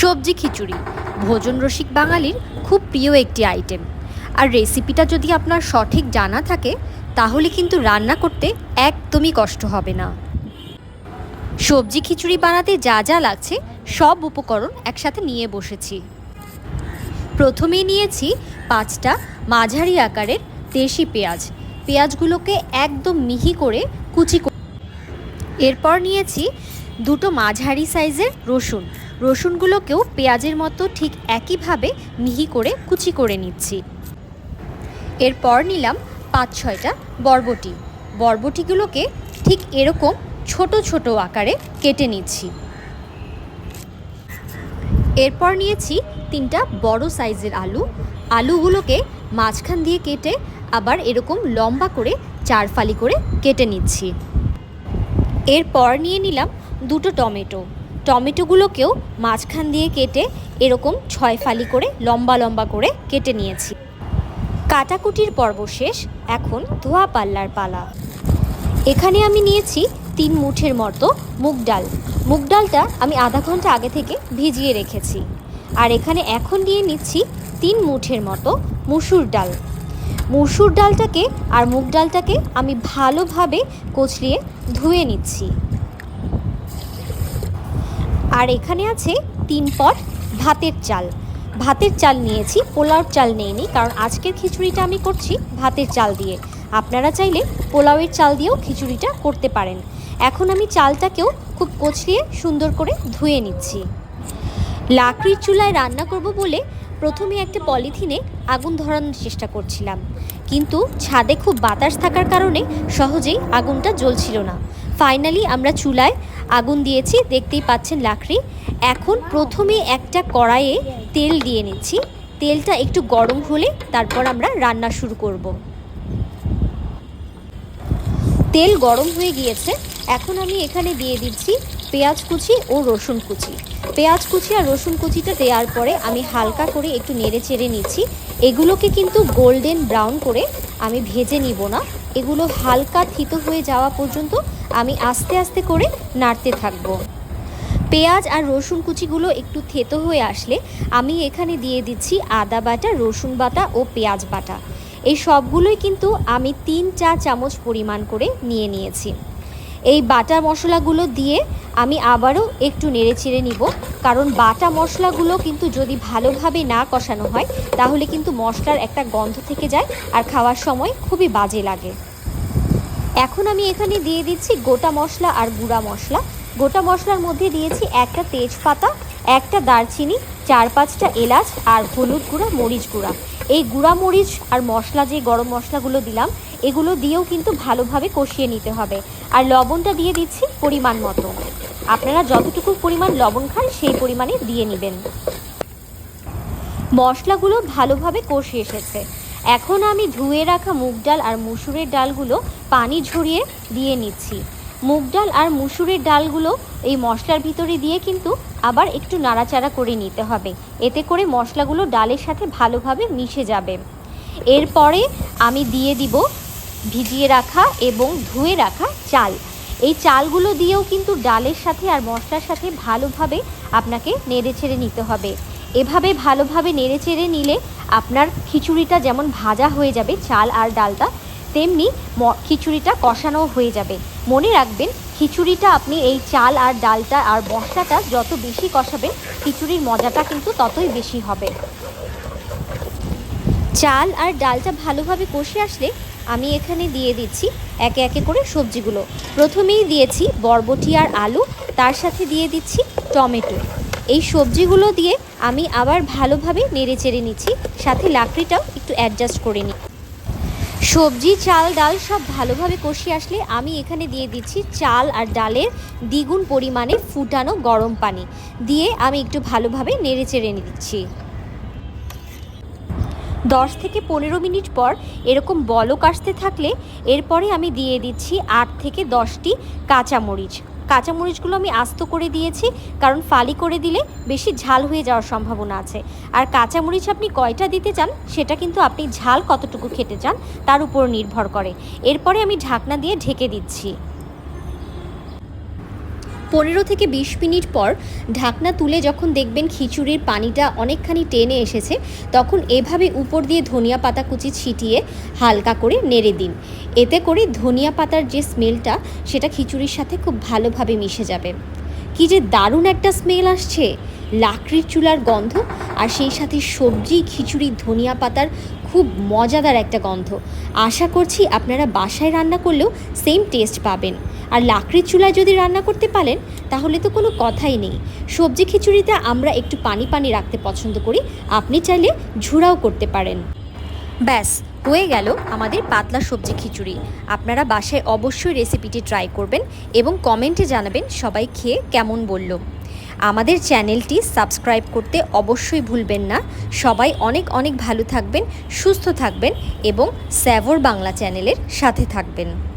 সবজি খিচুড়ি, ভোজন রসিক বাঙালির খুব প্রিয় একটি আইটেম আর রেসিপিটা যদি আপনার সঠিক জানা থাকে, তাহলে কিন্তু রান্না করতে একদমই কষ্ট হবে না। সবজি খিচুড়ি বানাতে যা যা লাগছে, সব উপকরণ একসাথে নিয়ে বসেছি। প্রথমে নিয়েছি পাঁচটা মাঝারি আকারের দেশি পেঁয়াজ। পেঁয়াজগুলোকে একদম মিহি করে কুচি এরপর নিয়েছি দুটো মাঝারি সাইজের রসুন। রসুনগুলোকেও পেঁয়াজের মতো ঠিক একইভাবে মিহি করে কুচি করে নিচ্ছি। এরপর নিলাম পাঁচ ছয়টা বরবটি। বরবটিগুলোকে ঠিক এরকম ছোট ছোট আকারে কেটে নিচ্ছি। এরপর নিয়েছি তিনটা বড় সাইজের আলু। আলুগুলোকে মাঝখান দিয়ে কেটে আবার এরকম লম্বা করে চার ফালি করে কেটে নিচ্ছি। এরপর নিয়ে নিলাম দুটো টমেটো। টমেটোগুলোকেও মাঝখান দিয়ে কেটে এরকম ছয় ফালি করে লম্বা লম্বা করে কেটে নিয়েছি। কাটাকুটির পর্ব শেষ, এখন ধোয়া পাল্লার পালা। এখানে আমি নিয়েছি তিন মুঠের মতো মুগ ডাল। মুগ ডালটা আমি আধা ঘণ্টা আগে থেকে ভিজিয়ে রেখেছি। আর এখানে এখন নিয়ে নিচ্ছি তিন মুঠের মতো মুসুর ডাল। মুসুর ডালটাকে আর মুগ ডালটাকে আমি ভালোভাবে কচলিয়ে ধুয়ে নিচ্ছি। আর এখানে আছে তিন পট ভাতের চাল। ভাতের চাল নিয়েছি পোলাওর চাল নেইনি, কারণ আজকের খিচুড়িটা আমি করছি ভাতের চাল দিয়ে। আপনারা চাইলে পোলাওয়ের চাল দিয়েও খিচুড়িটা করতে পারেন। এখন আমি চালটাকেও খুব কচলিয়ে সুন্দর করে ধুয়ে নিচ্ছি। লাকড়ির চুলায় রান্না করব বলে প্রথমে একটা পলিথিনে আগুন ধরানোর চেষ্টা করছিলাম। কিন্তু ছাদে খুব বাতাস থাকার কারণে সহজেই আগুনটা জ্বলছিল না। ফাইনালি আমরা চুলায় আগুন দিয়েছি, দেখতেই পাচ্ছেন লাকড়ি। এখন প্রথমে একটা কড়াইয়ে তেল দিয়ে নিচ্ছি। তেলটা একটু গরম হলে তারপর আমরা রান্না শুরু করব। তেল গরম হয়ে গিয়েছে। এখন আমি এখানে দিয়ে দিচ্ছি পেঁয়াজ কুচি ও রসুন কুচি। পেঁয়াজ কুচি আর রসুন কুচিটা দেওয়ার পরে আমি হালকা করে একটু নেড়ে চেড়ে নিচ্ছি। এগুলোকে কিন্তু গোল্ডেন ব্রাউন করে আমি ভেজে নিব না। এগুলো হালকা থিতো হয়ে যাওয়া পর্যন্ত আমি আস্তে আস্তে করে নাড়তে থাকব। পেঁয়াজ আর রসুন কুচিগুলো একটু থেতো হয়ে আসলে আমি এখানে দিয়ে দিচ্ছি আদা বাটা, রসুন বাটা ও পেঁয়াজ বাটা। এই সবগুলোই কিন্তু আমি তিন চা চামচ পরিমাণ করে নিয়ে নিয়েছি। এই বাটা মশলাগুলো দিয়ে আমি আবারও একটু নেড়ে চেড়ে নিব, কারণ বাটা মশলাগুলো কিন্তু যদি ভালোভাবে না কষানো হয়, তাহলে কিন্তু মশলার একটা গন্ধ থেকে যায় আর খাওয়ার সময় খুবই বাজে লাগে। এখন আমি এখানে দিয়ে দিচ্ছি গোটা মশলা আর গুঁড়া মশলা। গোটা মশলার মধ্যে দিয়েছি একটা তেজপাতা, একটা দারচিনি, চার পাঁচটা এলাচ আর হলুদ গুঁড়া, মরিচ গুঁড়া। এই গুঁড়া, মরিচ আর মশলা যে গরম মশলাগুলো দিলাম, এগুলো দিয়েও কিন্তু ভালোভাবে কষিয়ে নিতে হবে। আর লবণটা দিয়ে দিচ্ছি পরিমাণ মতো। আপনারা যতটুকু পরিমাণ লবণ খান, সেই পরিমাণে দিয়ে নেবেন। মশলাগুলো ভালোভাবে কষে এসেছে। এখন আমি ধুয়ে রাখা মুগ ডাল আর মুসুরের ডালগুলো পানি ঝরিয়ে দিয়ে নিচ্ছি। মুগ ডাল আর মুসুরের ডালগুলো এই মশলার ভিতরে দিয়ে কিন্তু আবার একটু নাড়াচাড়া করে নিতে হবে। এতে করে মশলাগুলো ডালের সাথে ভালোভাবে মিশে যাবে। এরপরে আমি দিয়ে দিব ভিজিয়ে রাখা এবং ধুয়ে রাখা চাল। এই চালগুলো দিয়েও কিন্তু ডালের সাথে আর মশলার সাথে ভালোভাবে আপনাকে নেড়ে ছেড়ে নিতে হবে। এভাবে ভালোভাবে নেড়ে চেড়ে নিলে আপনার খিচুড়িটা যেমন ভাজা হয়ে যাবে চাল আর ডালটা, তেমনি খিচুড়িটা কষানো হয়ে যাবে। মনে রাখবেন, খিচুড়িটা আপনি এই চাল আর ডালটা আর মশলাটা যত বেশি কষাবেন, খিচুড়ির মজাটা কিন্তু ততই বেশি হবে। চাল আর ডালটা ভালোভাবে কষে আসলে আমি এখানে দিয়ে দিচ্ছি একে একে করে সবজিগুলো। প্রথমেই দিয়েছি বরবটি আর আলু, তার সাথে দিয়ে দিচ্ছি টমেটো। এই সবজিগুলো দিয়ে আমি আবার ভালোভাবে নেড়ে চেড়ে নিচ্ছি। সাথে লাকড়িটাও একটু অ্যাডজাস্ট করে নিই। সবজি, চাল, ডাল সব ভালোভাবে কষিয়ে আসলে আমি এখানে দিয়ে দিচ্ছি চাল আর ডালের দ্বিগুণ পরিমাণে ফুটানো গরম পানি। দিয়ে আমি একটু ভালোভাবে নেড়ে চেড়ে দিচ্ছি দশ থেকে পনেরো মিনিট পর এরকম বলক আসতে থাকলে এরপরে আমি দিয়ে দিচ্ছি আট থেকে দশটি কাঁচামরিচ। কাঁচামরিচগুলো আমি আস্ত করে দিয়েছি, কারণ ফালি করে দিলে বেশি ঝাল হয়ে যাওয়ার সম্ভাবনা আছে। আর কাঁচামরিচ আপনি কয়টা দিতে চান, সেটা কিন্তু আপনি ঝাল কতটুকু খেতে চান, তার উপর নির্ভর করে। এরপরে আমি ঢাকনা দিয়ে ঢেকে দিচ্ছি। পনেরো থেকে বিশ মিনিট পর ঢাকনা তুলে যখন দেখবেন খিচুড়ির পানিটা অনেকখানি টেনে এসেছে, তখন এভাবে উপর দিয়ে ধনিয়া পাতা কুচি ছিটিয়ে হালকা করে নেড়ে দিন। এতে করে ধনিয়া পাতার যে স্মেলটা, সেটা খিচুড়ির সাথে খুব ভালোভাবে মিশে যাবে। কি যে দারুণ একটা স্মেল আসছে! লাকড়ির চুলার গন্ধ আর সেই সাথে সবজি, খিচুড়ি, ধনিয়া পাতার খুব মজাদার একটা গন্ধ। আশা করছি আপনারা বাসায় রান্না করলেও সেম টেস্ট পাবেন। আর লাকড়ির চুলায় যদি রান্না করতে পারেন, তাহলে তো কোনো কথাই নেই। সবজি খিচুড়িতে আমরা একটু পানি পানি রাখতে পছন্দ করি। আপনি চাইলে ঝুড়াও করতে পারেন। ব্যাস, হয়ে গেল আমাদের পাতলা সবজি খিচুড়ি। আপনারা বাসায় অবশ্যই রেসিপিটি ট্রাই করবেন এবং কমেন্টে জানাবেন সবাই খেয়ে কেমন বলল। আমাদের চ্যানেলটি সাবস্ক্রাইব করতে অবশ্যই ভুলবেন না। সবাই অনেক অনেক ভালো থাকবেন, সুস্থ থাকবেন এবং স্যাভোর বাংলা চ্যানেলের সাথে থাকবেন।